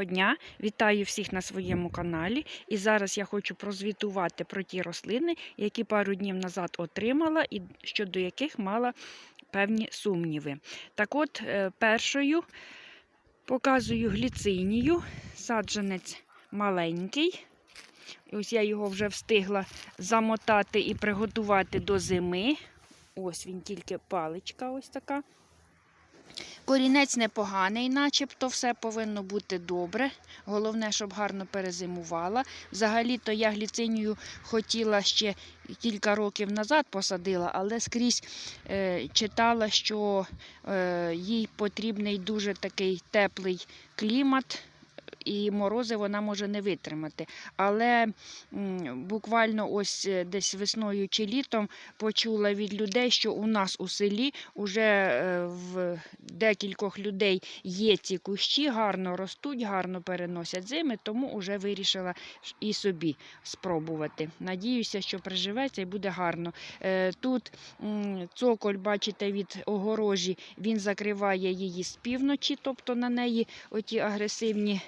Доброго дня! Вітаю всіх на своєму каналі. І зараз я хочу прозвітувати про ті рослини, які пару днів назад отримала і щодо яких мала певні сумніви. Так от, е, першою показую гліцинію, саджанець маленький. Ось я його вже встигла замотати і приготувати до зими. Ось він тільки паличка ось така. Корінець непоганий, начебто все повинно бути добре. Головне, щоб гарно перезимувала. Взагалі-то я гліцинію хотіла ще кілька років назад посадила, але скрізь е, читала, що е, їй потрібний дуже такий теплий клімат. І морози вона може не витримати. Але буквально ось е, десь весною чи літом почула від людей, що у нас у селі вже е, в декількох людей є ці кущі, гарно ростуть, гарно переносять зими, тому вже вирішила і собі спробувати. Надіюся, що приживеться і буде гарно. Е, Тут цоколь, бачите, від огорожі, він закриває її з півночі, тобто на неї оті агресивні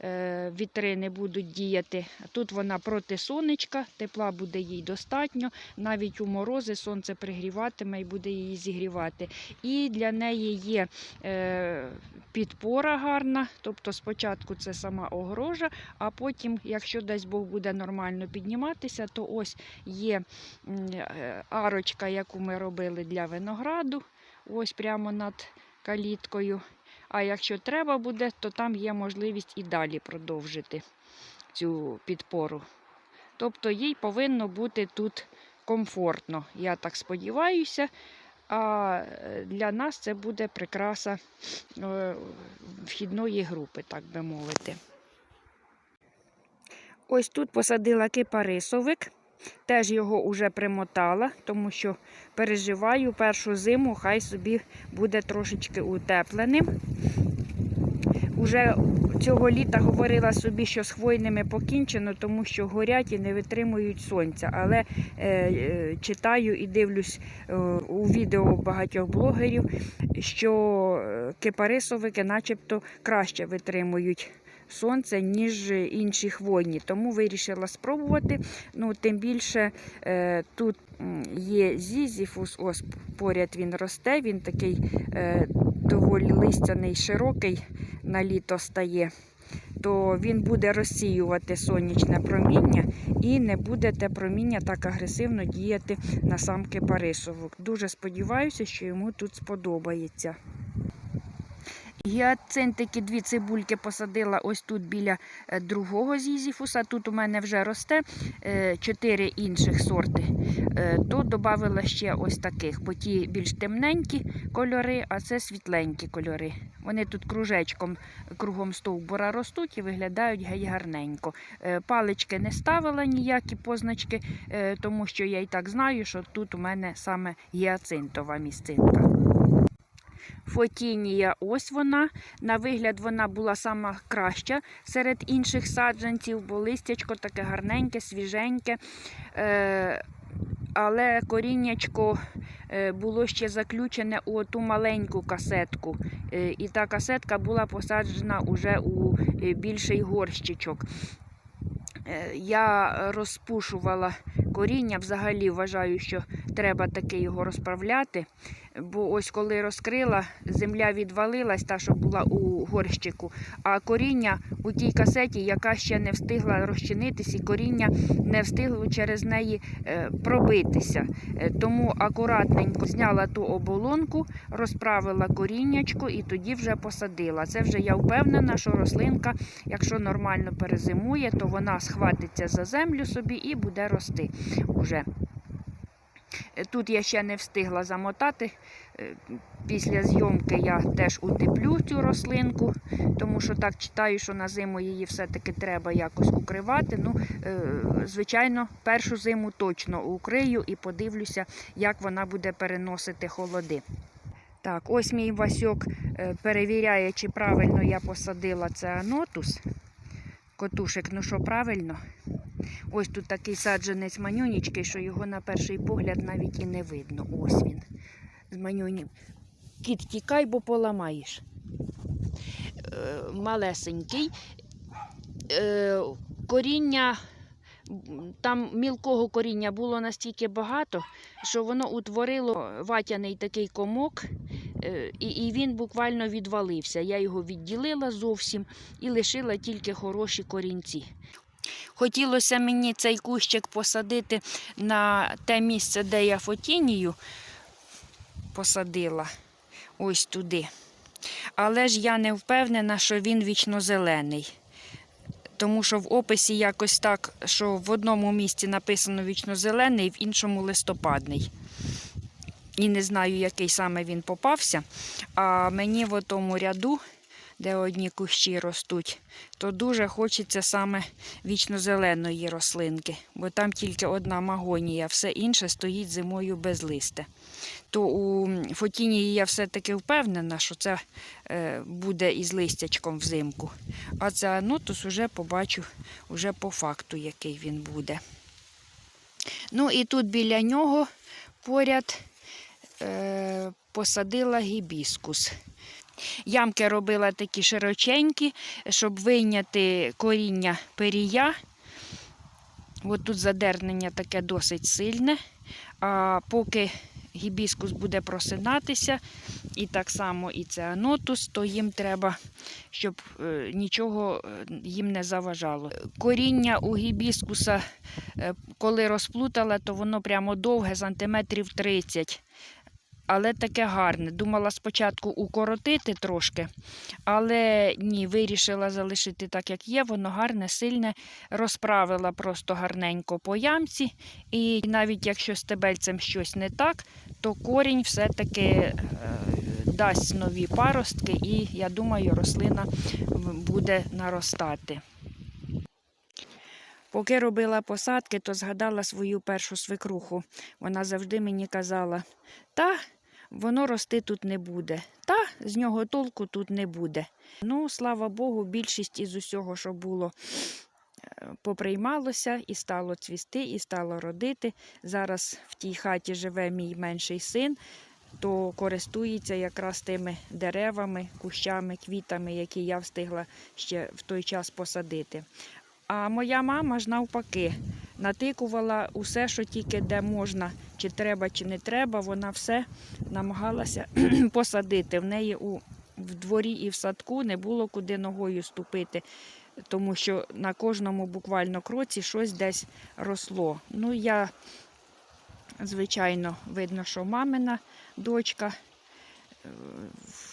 е, вітрини будуть діяти. Тут вона проти сонечка, тепла буде їй достатньо. Навіть у морози сонце пригріватиме і буде її зігрівати. І для неї є е, підпора гарна. Тобто спочатку це сама огорожа, а потім, якщо дасть Бог буде нормально підніматися, то ось є е, арочка, яку ми робили для винограду, ось прямо над каліткою. А якщо треба буде, то там є можливість і далі продовжити цю підпору. Тобто їй повинно бути тут комфортно. Я так сподіваюся. А е, для нас це буде прикраса е, вхідної групи, так би мовити. Ось тут посадила кипарисовик. Теж його вже примотала, тому що переживаю першу зиму, хай собі буде трошечки утепленим. Уже цього літа говорила собі, що з хвойними покінчено, тому що горять і не витримують сонця. Але е, е, читаю і дивлюсь е, у відео багатьох блогерів, що е, кипарисовики начебто краще витримують сонце, ніж інші хвойні. Тому вирішила спробувати. Ну, Тим більше е, тут є зізіфус, ось поряд він росте, він такий е, доволі листяний, широкий на літо стає. То він буде розсіювати сонячне проміння і не буде те проміння так агресивно діяти на сам кипарисовик. Дуже сподіваюся, що йому тут сподобається. Гіацинтики дві цибульки посадила ось тут біля е, другого зізіфуса. Тут у мене вже росте е, чотири інших сорти. Е, То додала ще ось таких, бо ті більш темненькі кольори, а це світленькі кольори. Вони тут кружечком кругом стовбура ростуть і виглядають геть гарненько. Палички не ставила ніякі позначки, тому що я і так знаю, що тут у мене саме гіацинтова місцинка. Фотінія, ось вона. На вигляд вона була сама краща серед інших саджанців, бо листячко таке гарненьке, свіженьке. Е, але коріннячко е, було ще заключене у ту маленьку касетку. Е, і та касетка була посаджена уже у більший горщичок. Я розпушувала коріння, взагалі вважаю, що треба таки його розправляти. Бо ось коли розкрила, земля відвалилась, та, що була у горщику, а коріння у тій касеті, яка ще не встигла розчинитись, і коріння не встигло через неї е, пробитися. Е, Тому акуратненько зняла ту оболонку, розправила коріннячко і тоді вже посадила. Це вже я впевнена, що рослинка, якщо нормально перезимує, то вона схватиться за землю собі і буде рости уже. Е, Тут я ще не встигла замотати. Е, Після зйомки я теж утеплю цю рослинку, тому що так читаю, що на зиму її все-таки треба якось укривати. Ну, е, звичайно, першу зиму точно укрию і подивлюся, як вона буде переносити холоди. Так, ось мій Васьок перевіряє, чи правильно я посадила це анотус. Котушек, ну що правильно? Ось тут такий саджанець манюнічки, що його на перший погляд навіть і не видно. Ось він. З манюні. Кіт, тікай, бо поламаєш. е, малесенький. Е, коріння, там мілкого коріння було настільки багато, що воно утворило ватяний такий комок, е, і він буквально відвалився. Я його відділила зовсім і лишила тільки хороші корінці. Хотілося мені цей кущик посадити на те місце, де я фотінію посадила, ось туди. Але ж я не впевнена, що він вічнозелений. Тому що в описі якось так, що в одному місці написано вічнозелений, в іншому листопадний. І не знаю, який саме він попався. А мені в тому ряду, де одні кущі ростуть, то дуже хочеться саме вічнозеленої рослинки, бо там тільки одна магонія, все інше стоїть зимою без листя. То у фотінії я все-таки впевнена, що це е, буде із листячком взимку. А це анотус уже побачу уже по факту, який він буде. Ну і тут біля нього поряд е, посадила гібіскус. Ямки робила такі широченькі, щоб вийняти коріння перія. От тут задернення таке досить сильне. А поки гібіскус буде просинатися, і так само і це анотус, то їм треба, щоб е, нічого е, їм не заважало. Коріння у гібіскуса, е, коли розплутала, то воно прямо довге, сантиметрів 30 але таке гарне. Думала спочатку укоротити трошки, але ні, вирішила залишити так, як є. Воно гарне, сильне, розправила просто гарненько по ямці. І навіть якщо з тебельцем щось не так, то корінь все-таки е, дасть нові паростки, і я думаю, рослина буде наростати. Поки робила посадки, то згадала свою першу свекруху. Вона завжди мені казала, та воно рости тут не буде, та з нього толку тут не буде. Ну, слава Богу, більшість із усього, що було, е, поприймалося і стало цвісти, і стало родити. Зараз в тій хаті живе мій менший син, то користується якраз тими деревами, кущами, квітами, які я встигла ще в той час посадити. А моя мама ж навпаки натикувала усе, що тільки де можна, чи треба, чи не треба, вона все намагалася посадити. В неї у, в дворі і в садку не було куди ногою ступити, тому що на кожному буквально кроці щось десь росло. Ну, я, звичайно, видно, що мамина дочка. Е,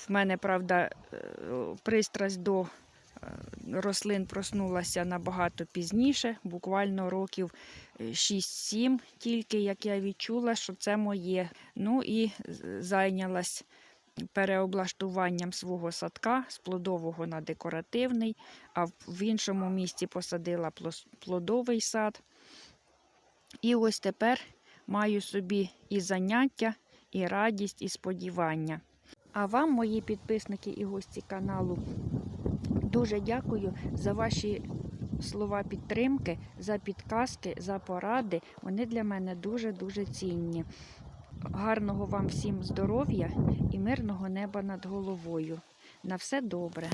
В мене, правда, е, пристрасть до рослин проснулася набагато пізніше, буквально років е, 6-7, тільки як я відчула, що це моє. Ну і з- зайнялась переоблаштуванням свого садка з плодового на декоративний, а в іншому місці посадила плодовий сад. І ось тепер маю собі і заняття, і радість, і сподівання. А вам, мої підписники і гості каналу, дуже дякую за ваші слова підтримки, за підказки, за поради. Вони для мене дуже-дуже цінні. Гарного вам всім здоров'я і мирного неба над головою. На все добре.